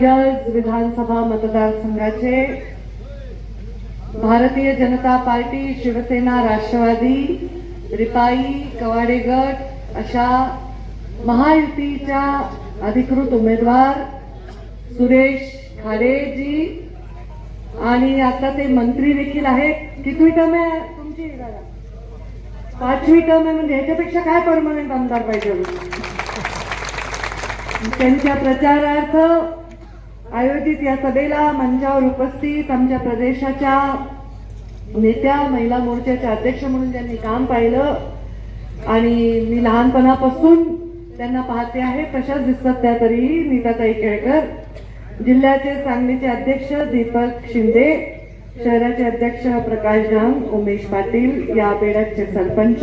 विधानसभा मतदारसंघाचे भारतीय जनता पार्टी शिवसेना राष्ट्रवादी रिपाई कवाडे गट अशा महायुतीच्या अधिकृत उमेदवार सुरेश खाडेजी आणि आता ते मंत्री देखील आहेत. कितवी टर्म आहे तुमची? पाचवी टर्म आहे म्हणजे ह्याच्यापेक्षा काय परमनंट आमदार पाहिजे त्यांच्या प्रचारार्थ आयोजित या सभेला मंचावर उपस्थित आमच्या प्रदेशाच्या नेत्या महिला मोर्चाच्या अध्यक्ष म्हणून त्यांनी काम पाहिलं आणि मी लहानपणापासून त्यांना पाहते आहे तशाच दिसतात त्या तरी नीताताई केळकर. जिल्ह्याचे सांगलीचे अध्यक्ष दीपक शिंदे शहराचे अध्यक्ष प्रकाश डांग उमेश पाटील या बेडकचे सरपंच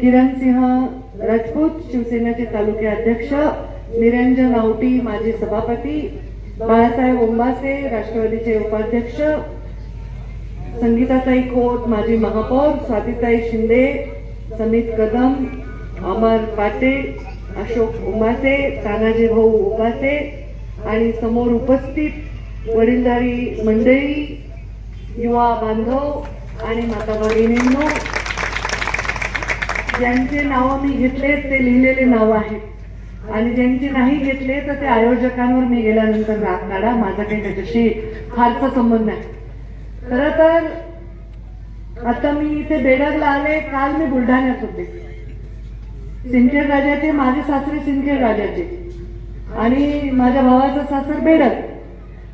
किरण सिंह राजपूत शिवसेनेचे तालुके अध्यक्ष निरंजन आवटी माजी सभापती बाळासाहेब ओंबासे राष्ट्रवादीचे उपाध्यक्ष संगीताताई खोत माजी महापौर स्वातीताई शिंदे समित कदम अमर पाटे अशोक उमासे तानाजी भाऊ उपासे आणि समोर उपस्थित वडीलधारी मंडळी युवा बांधव आणि माता भगिनींनो ज्यांचे नावं मी घेतले ते लिहिलेले नावं आहेत. आणि ज्यांचे नाही घेतले तर ते आयोजकांवर मी गेल्यानंतर राग काढा. माझा काही त्याच्याशी फारसा संबंध नाही. खर तर आता मी इथे बेडरला आले काल मी बुलढाण्यात होते. सिंदखेड राजाचे माझे सासरे सिंदखेड राजाचे आणि माझ्या भावाचा सासर बेडर.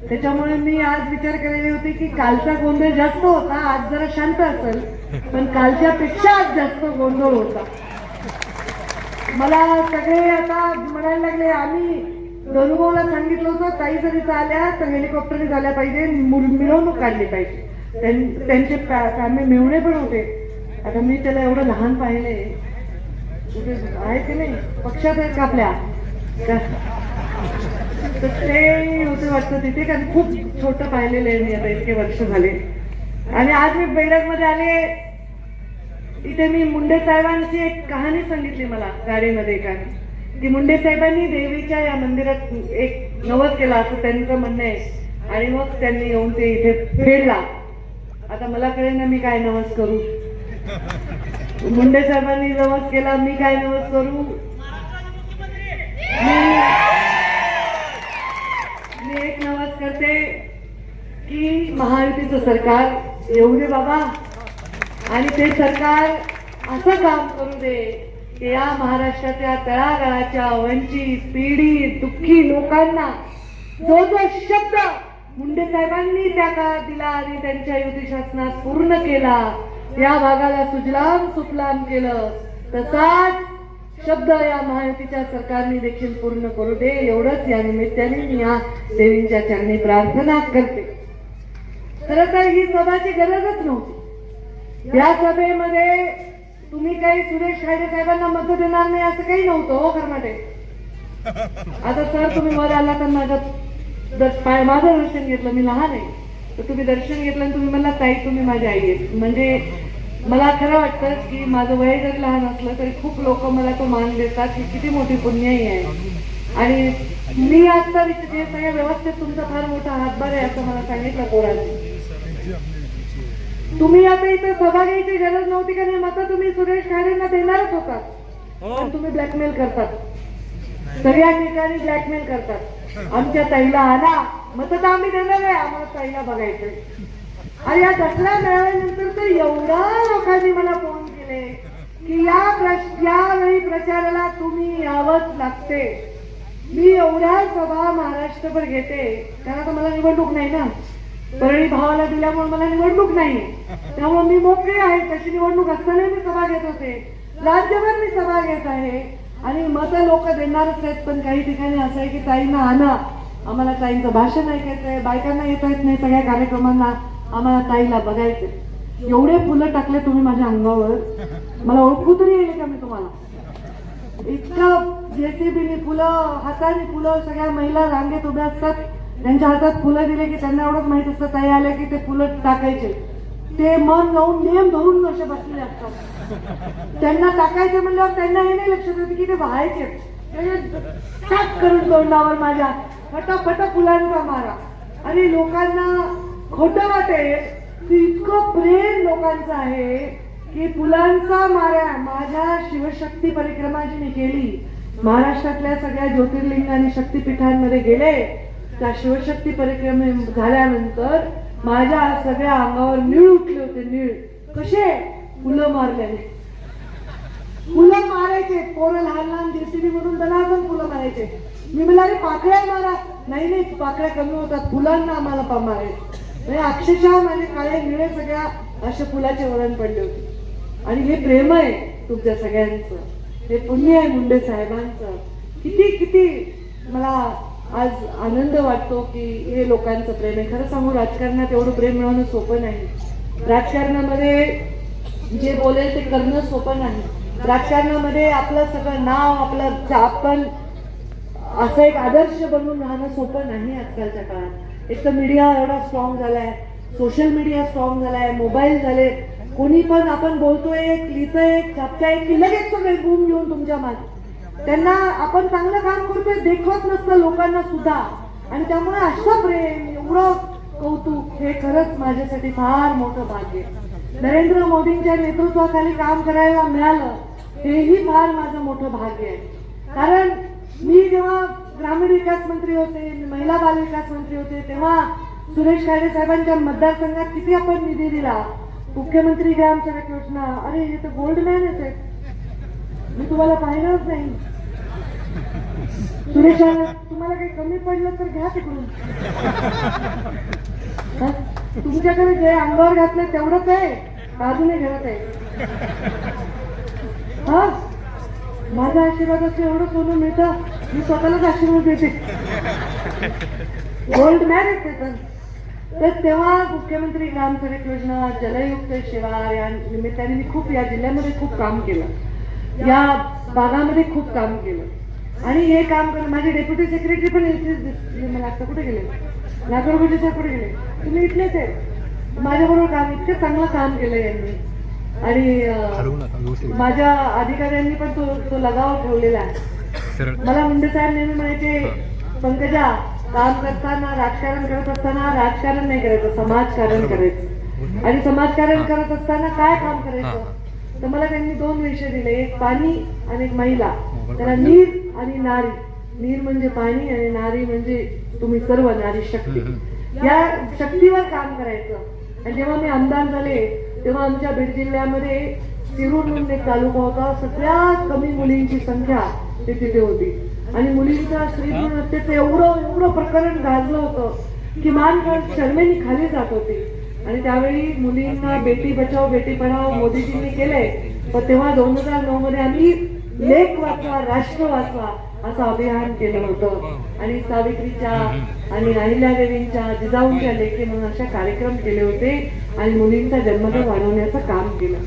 त्याच्यामुळे मी आज विचार केलेले होते की कालचा गोंधळ जास्त होता आज जरा शांत असेल पण कालच्या पेक्षा आज जास्त गोंधळ होता. मला सगळे आता म्हणायला लागले आम्ही धनुभाऊला सांगितलं होतं ताई जरी आल्या तर हेलिकॉप्टरने झाल्या पाहिजे मुल- मिरवणूक काढली पाहिजे. त्यां- त्यांचे कामे मिळणे पण होते. आता मी त्याला एवढं लहान पाहिले. कुठे आहे की नाही? पक्षात आहेत का आपल्या? तर ते होते वाटतं तिथे कारण खूप छोटं पाहिलेलं आहे मी आता इतके वर्ष झाले. आणि आज मी बैठकमध्ये आले इथे मी मुंडे साहेबांची एक कहाणी सांगितली मला गाडीमध्ये एका. की मुंडे साहेबांनी देवीच्या या मंदिरात एक नवस केला असं त्यांचं म्हणणं आहे. आणि मग त्यांनी येऊन ते इथे फेडला. आता मला कळे ना मी काय नवस करू. मुंडे साहेबांनी नवस केला मी काय नवस करू? मी मी एक नवस करते की महायुतीचं सरकार येऊ दे बाबा. आणि ते सरकार असं काम करू दे की या महाराष्ट्राच्या तळागाळाच्या वंचित पीडित दुःखी लोकांना जो जो शब्द मुंडे साहेबांनी त्या काळात दिला आणि त्यांच्या युती शासनात पूर्ण केला या भागाला सुजलाम सुफलाम केलं तसाच शब्द या महायुतीच्या सरकारने देखील पूर्ण करू दे. एवढंच या निमित्ताने मी या देवींच्या चरणी प्रार्थना करते. खरं तर ही सभाची गरजच नव्हती. या सभेमध्ये तुम्ही काही सुरेश खाडे साहेबांना मत देणार नाही असं काही नव्हतं हो खरमाटे आता सर तुम्ही वर आला तर माझं पाय- माझं दर्शन घेतलं मी लहान आहे. तर तुम्ही दर्शन घेतलं आणि तुम्ही मला ताई तुम्ही माझी आई आहे म्हणजे मला खरं वाटतं की माझं वय जरी लहान असलं तरी खूप लोक मला तो मान देतात की किती मोठी पुण्यही आहे. आणि मी आता विच- जे सगळ्या व्यवस्थेत तुमचा फार मोठा हातभार आहे असं मला सांगितलं पोरांनी. तुम्ही आता इथं सभा घ्यायची गरज नव्हती का नाही? मतं तुम्ही सुरेश खाडेंना देणारच होतात. पण तुम्ही ब्लॅकमेल करतात. सगळ्या ठिकाणी ब्लॅकमेल करतात. आमच्या ताईला आला मत तर आम्ही देणार आहे. आम्हाला ताईला बघायचंय. आणि या दसरा मेळाव्यानंतर तर एवढा लोकांनी मला फोन केले की या यावेळी प्रचाराला तुम्ही यावंच लागते. मी एवढ्या सभा महाराष्ट्रभर घेते. कारण आता मला निवडणूक नाही ना. परळी भावाला दिल्यामुळे मला निवडणूक नाही. त्यामुळे मी मोकळी आहे. तशी निवडणूक असताना मी सभा घेत होते. राज्यभर मी सभा घेत आहे. आणि मत लोक देणारच आहेत. पण काही ठिकाणी असं आहे की ताईंना आणा. आम्हाला ताईंचं भाषण ऐकायचंय बायकांना येता येत नाही. सगळ्या कार्यक्रमांना आम्हाला ताईला बघायचं एवढे फुलं टाकले तुम्ही माझ्या अंगावर. मला ओळखू तरी येईल का मी तुम्हाला? इतकं जेसीबीने फुलं हाताने फुलं सगळ्या महिला रांगेत उभ्या असतात. त्यांच्या हातात फुलं दिले की त्यांना एवढंच माहीत असतं. ताई आल्या की ते फुलं टाकायचे. ते मन लावून नेम धरून असे बसलेले असतात. त्यांना टाकायचे म्हणल्यावर त्यांना हे नाही लक्षात येते की ते व्हायचे. टाक करून तोंडावर माझ्या फटाफट फुलांचा मारा. आणि लोकांना खोटं वाटेल की इतकं प्रेम लोकांचं आहे की फुलांचा मारा माझ्या शिवशक्ती परिक्रमा जी मी केली. महाराष्ट्रातल्या सगळ्या ज्योतिर्लिंग आणि शक्तीपीठांमध्ये गेले. त्या शिवशक्ती परिक्रमे झाल्यानंतर माझ्या सगळ्या अंगावर नीळ उठले होते नीळ. कसे? फुलं मारल्याने. फुलं मारायचे. पोरं लहान लहान जेसीबी मधून पण फुलं मारायचे. मी म्हणाले अरे पाकळ्या मारा. नाही नाही पाकळ्या कमी होतात. फुलांना आम्हाला पा मारायचे. म्हणजे अक्षरशः माझे काळे निळे सगळ्या अशा फुलाचे वळण पडले होते. आणि हे प्रेम आहे तुमच्या सगळ्यांचं. हे पुण्य आहे मुंडे साहेबांचं. किती किती मला आज आनंद वाटतो की हे लोकांचं प्रेम आहे. खरं सांगू राजकारणात एवढं प्रेम मिळवणं सोपं नाही. राजकारणामध्ये जे बोलेल ते करणं सोपं नाही. राजकारणामध्ये आपलं सगळं नाव आपलं जा- आपण असं एक आदर्श बनवून राहणं सोपं नाही आजकालच्या काळात. एक तर मीडिया एवढा स्ट्रॉंग आहे सोशल मीडिया स्ट्रॉंग आहे मोबाईल झाले. कोणी पण आपण बोलतोय एक लिहितोय एक छापताय की लगेच सगळे बूम घेऊन तुमच्या मागे. त्यांना आपण चांगलं काम करतोय देखवत नसतं लोकांना सुद्धा. आणि त्यामुळे अशा प्रेम एवढं कौतुक हे खरंच माझ्यासाठी फार मोठं भाग्य आहे. नरेंद्र मोदींच्या नेतृत्वाखाली काम करायला मिळालं हेही फार माझं मोठं भाग्य आहे. कारण मी जेव्हा ग्रामीण विकास मंत्री होते महिला बाल विकास मंत्री होते तेव्हा सुरेश खाडे साहेबांच्या मतदारसंघात किती आपण निधी दिला? मुख्यमंत्री ग्राम सडक योजना. अरे हे तर गोल्ड मॅनच आहे मी तुम्हाला पाहिलंच नाही. सुरेश तुम्हाला काही कमी पडलं तर घ्या तिकडून. तुमच्याकडे जे अंगावर घातलं तेवढंच आहे. अजूनही घरात आहे. हा? माझा आशीर्वाद असं एवढं सोनं मिळतं मी स्वतःलाच आशीर्वाद देते. गोल्ड मॅरेज तर तर तेव्हा मुख्यमंत्री ग्राम सडक योजना जलयुक्त शिवार या निमित्ताने मी खूप या जिल्ह्यामध्ये खूप काम केलं. या भागामध्ये खूप काम केलं. आणि हे काम करून माझे डेप्युटी सेक्रेटरी पण इथेच दिसले मला आता कुठे गेले? नागरगोटे साहेब कुठे गेले. तुम्ही इथलेच आहे माझ्याबरोबर काम इतकं चांगलं काम केलं यांनी. आणि माझ्या अधिकाऱ्यांनी पण तो तो लगाव ठेवलेला आहे. मला मुंडे साहेब नेहमी म्हणायचे पंकजा काम करताना राजकारण करत असताना राजकारण नाही करायचं समाजकारण करायचं. आणि समाजकारण करत असताना काय काम करायचं? तर मला त्यांनी दोन विषय दिले एक पाणी आणि एक महिला. त्याला नीर आणि नारी. नीर म्हणजे पाणी आणि नारी म्हणजे तुम्ही सर्व नारी शक्ती. या शक्तीवर काम करायचं. आणि जेव्हा मी आमदार झाले तेव्हा आमच्या बीड जिल्ह्यामध्ये शिरूर म्हणून एक तालुका होता. सगळ्यात कमी मुलींची संख्या ते तिथे होती. आणि मुलींच्या स्त्री हत्येचं एवढं एवढं प्रकरण गाजलं होतं की मान शर्मेनी खाली जात होती. आणि त्यावेळी मुलींना बेटी बचाव बेटी पढाव मोदीजींनी केले पण तेव्हा दोन हजार नऊ मध्ये आम्ही लेख वाचवा राष्ट्र वाचवा असं अभियान केलं होतं. आणि सावित्रीच्या आणि अहिल्यादेवींच्या जिजाऊंच्या लेखी म्हणून अशा कार्यक्रम केले होते आणि मुलींचा जन्मदर वाढवण्याचं काम केलं.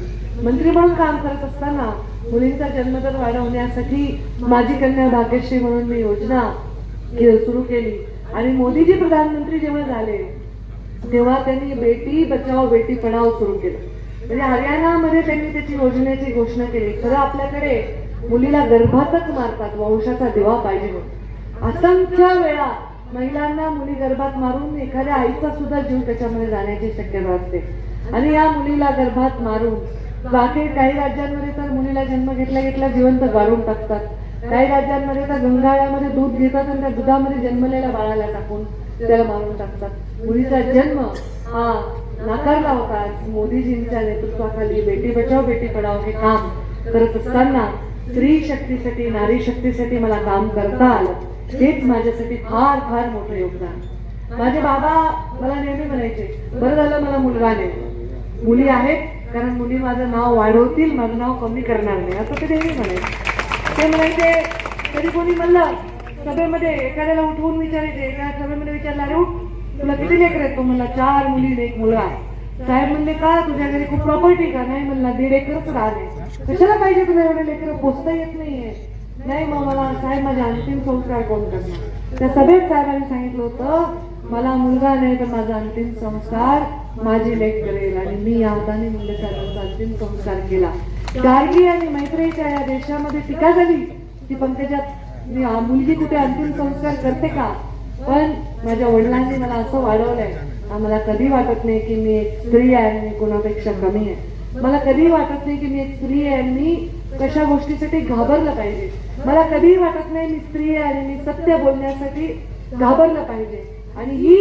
मंत्री म्हणून काम करत असताना मुलींचा जन्मदर वाढवण्यासाठी माझी कन्या भाग्यश्री म्हणून मी योजना सुरू केली. आणि मोदीजी प्रधानमंत्री जेव्हा झाले तेव्हा त्यांनी बेटी बचाव बेटी पढाव सुरू केलं. म्हणजे हरियाणामध्ये त्यांनी त्याची योजनेची घोषणा केली. खरं आपल्याकडे मुलीला गर्भातच मारतात वंशाचा दिवा पाहिजे म्हणून असंख्य वेळा महिलांना मुली गर्भात मारून एखाद्या आईचा सुद्धा जीव त्याच्यामध्ये जाण्याची शक्यता असते. आणि या मुलीला गर्भात मारून बाकी काही राज्यांमध्ये तर मुलीला जन्म घेतला घेतल्या जिवंत गाळून टाकतात. काही राज्यांमध्ये तर गंगाळ्यामध्ये दूध घेतात आणि त्या दुधामध्ये जन्मलेल्या बाळाला टाकून त्याला मारून टाकतात. मुलीचा जन्म हा नाकारला होता. मोदीजींच्या नेतृत्वाखाली बेटी बचाव बेटी पडाव हे काम करत असताना स्त्री शक्तीसाठी नारी शक्तीसाठी मला काम करता आलं हेच माझ्यासाठी फार फार मोठं योगदान. माझे बाबा मला नेहमी म्हणायचे बरं झालं मला मुलगा नाही मुली आहेत कारण मुली माझं नाव वाढवतील माझं नाव कमी करणार नाही. असं ते नेहमी म्हणायचे. ते म्हणायचे कधी कोणी म्हणलं सभेमध्ये एखाद्याला उठवून विचारायचे एखाद्या सभेमध्ये विचारलं अरे उठ तुला किती लेकर आहेत? तो म्हणला चार मुली एक मुलगा आहे. साहेब म्हणले का तुझ्या घरी खूप प्रॉपर्टी का? नाही म्हणला दीड एकरच राहिले कशाला पाहिजे तुला एवढे लेकर? पोचता येत नाहीये नाही मग मला साहेब माझे अंतिम संस्कार कोण करणार. त्या सभेत साहेबांनी सांगितलं होतं मला मुलगा नाही तर माझा अंतिम संस्कार माझी लेख करेल. आणि मी या हाताने मुंडे साहेबांचा अंतिम संस्कार केला. गार्गी आणि मैत्रीच्या या देशामध्ये टीका झाली की पंकजात मुलगी कुठे अंतिम संस्कार करते का? पण माझ्या वडिलांनी मला असं वाढवलंय आम्हाला कधी वाटत नाही की मी एक स्त्री आहे मी कोणापेक्षा कमी आहे? मला कधी वाटत नाही की मी एक स्त्री आहे मी कशा गोष्टीसाठी घाबरलं पाहिजे? मला कधीही वाटत नाही मी स्त्री आहे आणि मी सत्य बोलण्यासाठी घाबरलं पाहिजे? आणि ही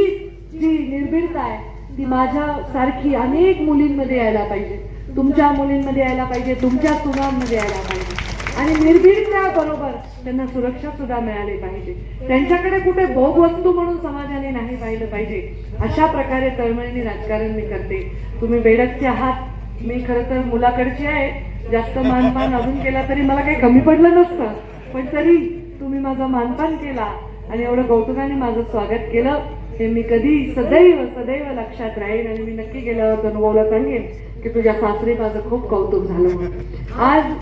जी निर्भीडता आहे ती माझ्या सारखी अनेक मुलींमध्ये यायला पाहिजे. तुमच्या मुलींमध्ये यायला पाहिजे तुमच्या सुनांमध्ये यायला पाहिजे. आणि निर्भीडता बरोबर त्यांना सुरक्षा सुद्धा मिळाली पाहिजे. त्यांच्याकडे कुठे भोग वस्तू म्हणून समाजाने नाही पाहिलं पाहिजे अशा प्रकारे तळमळीने राजकारण मी करते. तुम्ही बेडकचे आहात मी खरं तर मुलाकडची आहे. जास्त मानपान अजून केला तरी मला काही कमी पडलं नसतं. पण तरी तुम्ही माझा मानपान केला आणि एवढं कौतुकाने माझं स्वागत केलं हे मी कधी सदैव सदैव लक्षात राहील आणि मी नक्की गेल्यावर अनुभवला सांगेन की तुझ्या सासरी माझं खूप कौतुक झालं आज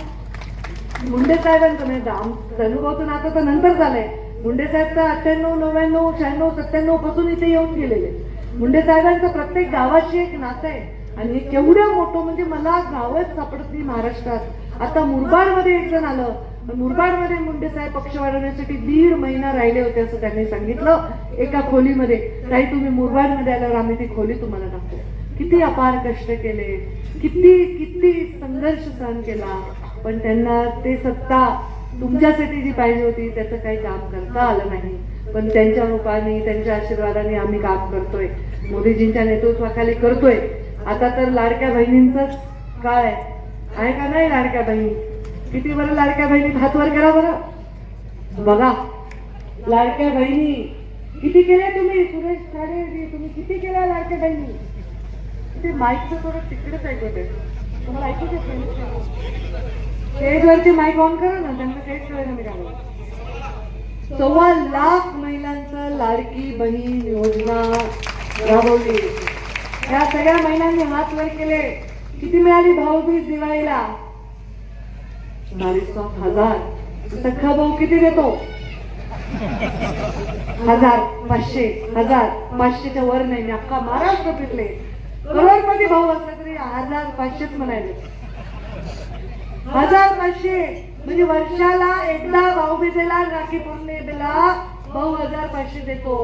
मुंडे साहेबांचं म्हणजे दाम अनुभवचं नातं तर नंतर झालंय. मुंडे साहेब तर अठ्ठ्याण्णव नव्याण्णव शहाण्णव सत्त्याण्णवपासून इथे येऊन गेलेले. मुंडे साहेबांचं प्रत्येक गावाशी एक नातं आहे. आणि हे केवढं मोठं म्हणजे मला गावच सापडत नाही महाराष्ट्रात. आता मुरबाडमध्ये एक जण आलं. मुरबाडमध्ये मुंडे साहेब पक्ष वाढवण्यासाठी दीड महिना राहिले होते असं त्यांनी सांगितलं एका खोलीमध्ये. ताई तुम्ही मुरबाडमध्ये आल्यावर आम्ही ती खोली तुम्हाला दाखवू. किती अपार कष्ट केले. किती किती संघर्ष सहन केला. पण त्यांना ते सत्ता तुमच्यासाठी जी पाहिजे होती त्याचं काही काम करता आलं नाही. पण त्यांच्या रूपाने त्यांच्या आशीर्वादाने आम्ही काम करतोय. मोदीजींच्या नेतृत्वाखाली करतोय. आता तर लाडक्या बहिणींचंच काळ आहे. आहे का नाही लाडक्या बहिणी? किती बरं लाडक्या बहिणीत हात वर करा बरं. बघा लाडक्या बहिणी किती केल्या तुम्ही? सुरेश खाडे तुम्ही किती केल्या लाडक्या बहिणी? ते माईकचं थोडं तिकडेच ऐकत आहे तुम्हाला ऐकू येत स्टेजवरती माईक ऑन करा ना त्यांना काहीच कळलं मिळालं सव्वा लाख महिलांचं लाडकी बहीण योजना राबवली. या सगळ्या महिलांनी हात वर केले. किती मिळाली भाऊबीज दिवाळीला? साडेसात हजार. सख्खा भाऊ किती देतो? हजार पाचशे हजार पाचशेच्या वर नाही मी अख्खा महाराष्ट्र फिरले. करोडपती भाऊ असला तरी हजार पाचशेच म्हणायचे. हजार पाचशे. म्हणजे वर्षाला एकदा भाऊबीजेला राखी पौर्णिमेला भाऊ हजार पाचशे देतो.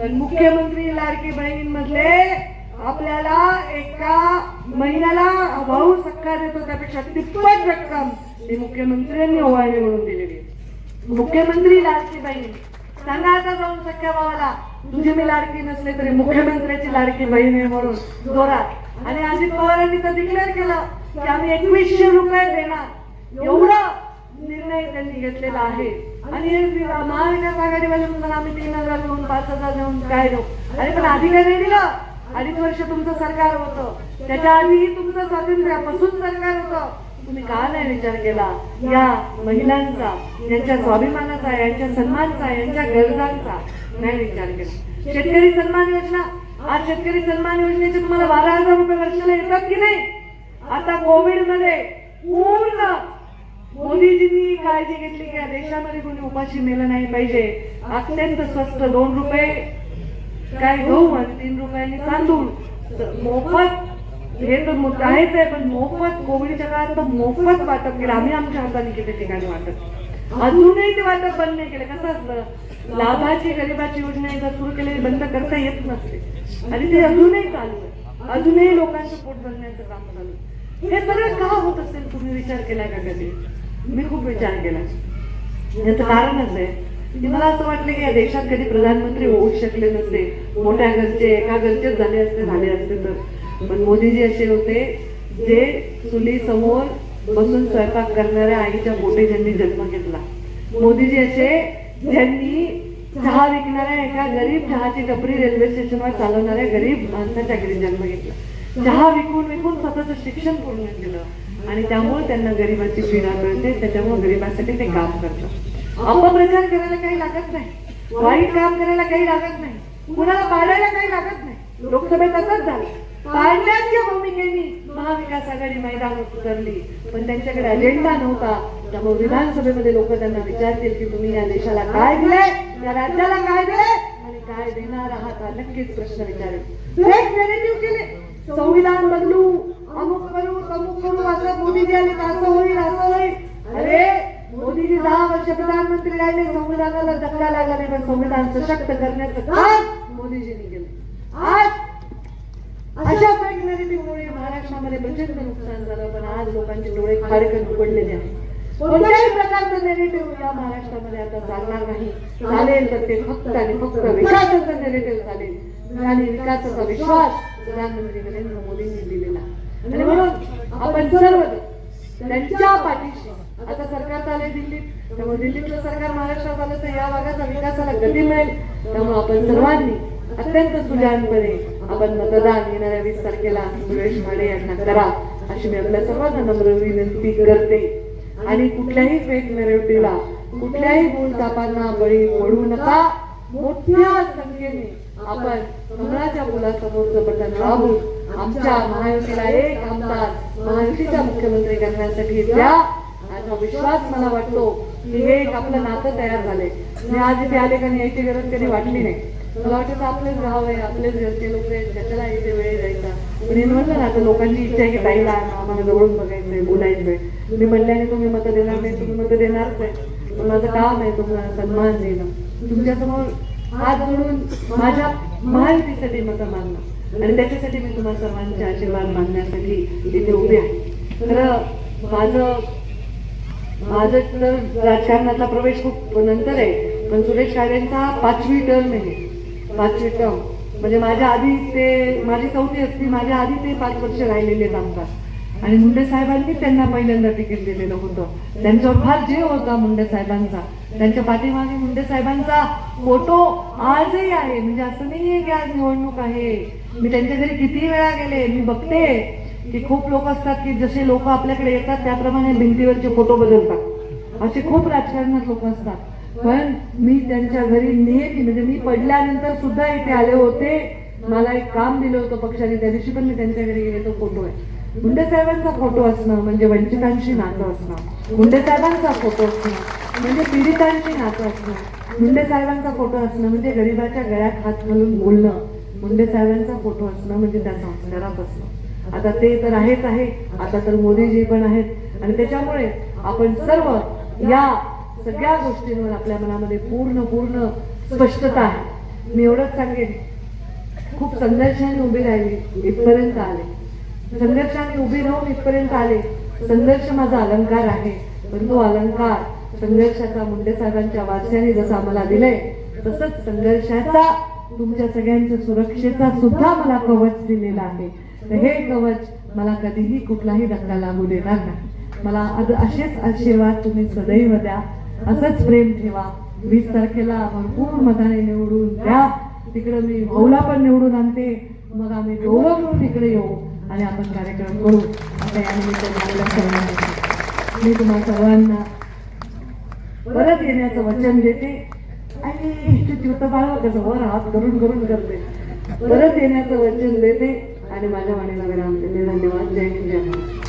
पण मुख्यमंत्री लाडकी बहिणींमधले आपल्याला एका महिन्याला भाऊ सक्का देतो त्यापेक्षा तिप्पट रक्कम ही मुख्यमंत्र्यांनी ओवाळणी म्हणून दिलेली मुख्यमंत्री लाडकी बहीण. सांगा आता जाऊन सख्या भावाला. तुझी मी लाडकी नसले तरी मुख्यमंत्र्याची लाडकी बहीण आहे म्हणून. जोरात. आणि अजित पवारांनी तर डिक्लेअर केलं. की आम्ही एकवीसशे रुपये देणार. एवढा निर्णय त्यांनी घेतलेला आहे. आणि महाविकास आघाडीवाले म्हणतात आम्ही तीन हजार देऊन पाच हजार देऊन काय देऊ? अरे पण आधी काय नाही दिलं. अडीच वर्ष तुमचं सरकार होतं. त्याच्या आधीही तुमचं स्वातंत्र्यापासून सरकार होतं. तुम्ही का नाही विचार केला? या महिलांचा यांच्या स्वाभिमानाचा यांच्या सन्मानचा यांच्या गरजांचा नाही विचार केला. शेतकरी सन्मान योजना. आज शेतकरी सन्मान योजनेचे तुम्हाला बारा हजार रुपये वर्षाला येतात की नाही? आता कोविडमध्ये पूर्ण मोदीजींनी काळजी घेतली की देशामध्ये कोणी उपाशी मेलं नाही पाहिजे. अत्यंत स्वस्त दोन रुपये काय गहू आणि तीन रुपयांनी तांदूळ. मोफत हे तर मुद्दा आहेच आहे पण मोफत कोविडच्या काळात तर मोफत वाटप केलं. आम्ही आमच्या हाताने केले ठिकाणी वाटप. अजूनही ते वाटप बंद नाही केलं. कसं असतं लाभाची गरिबाची योजना एकदा सुरू केलेली बंद करता येत नसते. आणि ते अजूनही चालू आहे. अजूनही लोकांचं पोट भरण्याचं काम चालू आहे. हे सगळं का होत असेल? तुम्ही विचार केलाय का कधी? मी खूप विचार केला. याचं कारणच आहे. की मला असं वाटलं की या देशात कधी प्रधानमंत्री होऊ शकले नसते. मोठ्या घरचे एका घरचेच झाले असते झाले असते तर. पण मोदीजी असे होते जे चुली समोर बसून स्वयंपाक करणाऱ्या आईच्या पोटे ज्यांनी जन्म घेतला. मोदीजी असे ज्यांनी चहा विकणाऱ्या एका गरीब चहाची टपरी रेल्वे स्टेशनवर चालवणाऱ्या गरीब माणसाच्या घरी जन्म घेतला. चहा विकून विकून स्वतःचं शिक्षण पूर्ण केलं. आणि त्यामुळे त्यांना गरिबाची पीडा मिळते त्याच्यामुळे गरिबासाठी ते काम करतात. अपप्रचार करायला काही लागत नाही. वाईट काम करायला काही लागत नाही. कुणाला पाडायला काही लागत नाही. लोकसभेत असंच झालं. पाडण्याच्या भूमिकेने महाविकास आघाडी मैदान उतरली. पण त्यांच्याकडे अजेंडा नव्हता. त्यामुळे विधानसभेमध्ये लोक त्यांना विचारतील की तुम्ही या देशाला काय दिले या राज्याला काय दिले आणि काय देणार आहात? हा नक्कीच प्रश्न विचारेल. केले. संविधान बदलू अमुक करू अमुक करू असं मोदीजी आले असं होईल असं होईल अरे मोदीजी दहा वर्ष प्रधानमंत्री राहिले संविधानाला धक्का लागला नाही पण संविधान सशक्त करण्याचं काम मोदीजींनी केलं. आज अशा फेक महाराष्ट्रामध्ये प्रचंड नुकसान झालं पण आज लोकांचे डोळे खाडकन उघडलेले आहेत. कोणत्याही प्रकारचं नेगेटिव्ह या महाराष्ट्रामध्ये आता चालणार नाही. चालेल तर ते फक्त आणि फक्त विकासाचं नेगेटिव्ह चालेल आणि विकासाचा विश्वास प्रधानमंत्री नरेंद्र मोदींनी दिलेला. आणि म्हणून आपण सर्व त्यांच्या पाठीशी आता सरकार चाललंय दिल्लीत. त्यामुळे दिल्लीतलं सरकार महाराष्ट्रात आलं तर या भागाचा विकासाला गती मिळेल. त्यामुळे आपण सर्वांनी अत्यंत सुजाणपणे आपण मतदान येणाऱ्या वीस तारखेला सुरेश माने यांना करा. अशी मी आपल्या सर्वांना नम्र विनंती करते. आणि कुठल्याही फेक नेरेटिव्हला कुठल्याही बोलतापांना बळी पडू नका. मोठ्या संख्येने आपण कमळाच्या मुलासमोरचं बटन दाबून आमच्या महायुतीला एक आमदार महायुतीचा मुख्यमंत्री करण्यासाठी द्या. असा विश्वास मला वाटतो की हे एक आपलं नातं तयार झालंय. मी आज इथे आले कारण यायची गरज कधी वाटली नाही. मला वाटतं आपलेच गाव आहे आपलेच घरचे लोक आहेत कशाला इथे वेळ जायचा पण म्हणलं ना आता लोकांची इच्छा आहे की ताईला आम्हाला जवळून बघायचंय बोलायचंय. मी म्हणल्याने तुम्ही मत देणार नाही तुम्ही मत देणारच आहे. पण माझं काम आहे तुम्हाला सन्मान देणं. तुमच्यासमोर हात जोडून माझ्या महायुतीसाठी मतं मागणं आणि त्याच्यासाठी मी तुम्हा सर्वांचे आशीर्वाद मागण्यासाठी इथे उभे आहे. तर माझं माझं तर राजकारणातला प्रवेश खूप नंतर आहे पण सुरेश काळेंचा पाचवी टर्म आहे. पाचवी टर्म म्हणजे माझ्या आधी ते माझी चौथी असती माझ्या आधी ते पाच वर्ष राहिलेले आहेत आमदार. आणि मुंडे साहेबांनी त्यांना पहिल्यांदा तिकीट दिलेलं होतं. त्यांच्यावर फार जीव होता मुंडे साहेबांचा. त्यांच्या पाठीमागे मुंडे साहेबांचा फोटो आजही आहे. म्हणजे असं नाही की आज निवडणूक आहे. मी त्यांच्या घरी किती वेळा गेले मी बघते की खूप लोक असतात की जसे लोक आपल्याकडे येतात त्याप्रमाणे भिंतीवरचे फोटो बदलतात. असे खूप राजकारणात लोक असतात. पण मी त्यांच्या घरी नेहमी म्हणजे मी पडल्यानंतर सुद्धा इथे आले होते. मला एक काम दिलं होतं पक्षाने त्या दिवशी पण मी त्यांच्या घरी गेले तो फोटो आहे. मुंडे साहेबांचा फोटो असणं म्हणजे वंचितांशी नातं असणं मुंडे साहेबांचा फोटो असणं म्हणजे पीडितांशी नातं असणं मुंडे साहेबांचा फोटो असणं म्हणजे गरिबाच्या गळ्यात हात घालून बोलणं मुंडे साहेबांचा फोटो असणं म्हणजे त्या संस्कारात असणं. आता ते तर आहेच आहे आता तर मोदीजी पण आहेत. आणि त्याच्यामुळे आपण सर्व या सगळ्या गोष्टींवर आपल्या मनामध्ये पूर्ण पूर्ण स्पष्टता आहे. मी एवढंच सांगेन. खूप संघर्षाने उभी राहिली इथपर्यंत आले. संघर्षाने उभी राहून इथपर्यंत आले. संघर्ष माझा अलंकार आहे. पण तो अलंकार संघर्षाचा मुंडे साहेबांच्या वारशाने जसा मला दिलंय तसंच संघर्षाचा तुमच्या सगळ्यांच्या सुरक्षेचा सुद्धा मला कवच दिलेला आहे. तर हे कवच मला कधीही कुठलाही धक्का लागू देणार नाही. मला आज असेच आशीर्वाद तुम्ही सदैव द्या. असंच प्रेम ठेवा. वीस तारखेला भरपूर मताने निवडून द्या. तिकडं मी भाऊला पण निवडून आणते. मग आम्ही दोघं मिळून तिकडे येऊ. आणि आपण कार्यक्रम करू. आता या निमित्ताने मी तुम्हा सर्वांना परत येण्याचं वचन देते. आणि च्युत बाळ कसं वर हात करून करून करते. परत येण्याचं वचन देते. आणि माझ्या वाणीला विराम देते. धन्यवाद. जय हिंद जय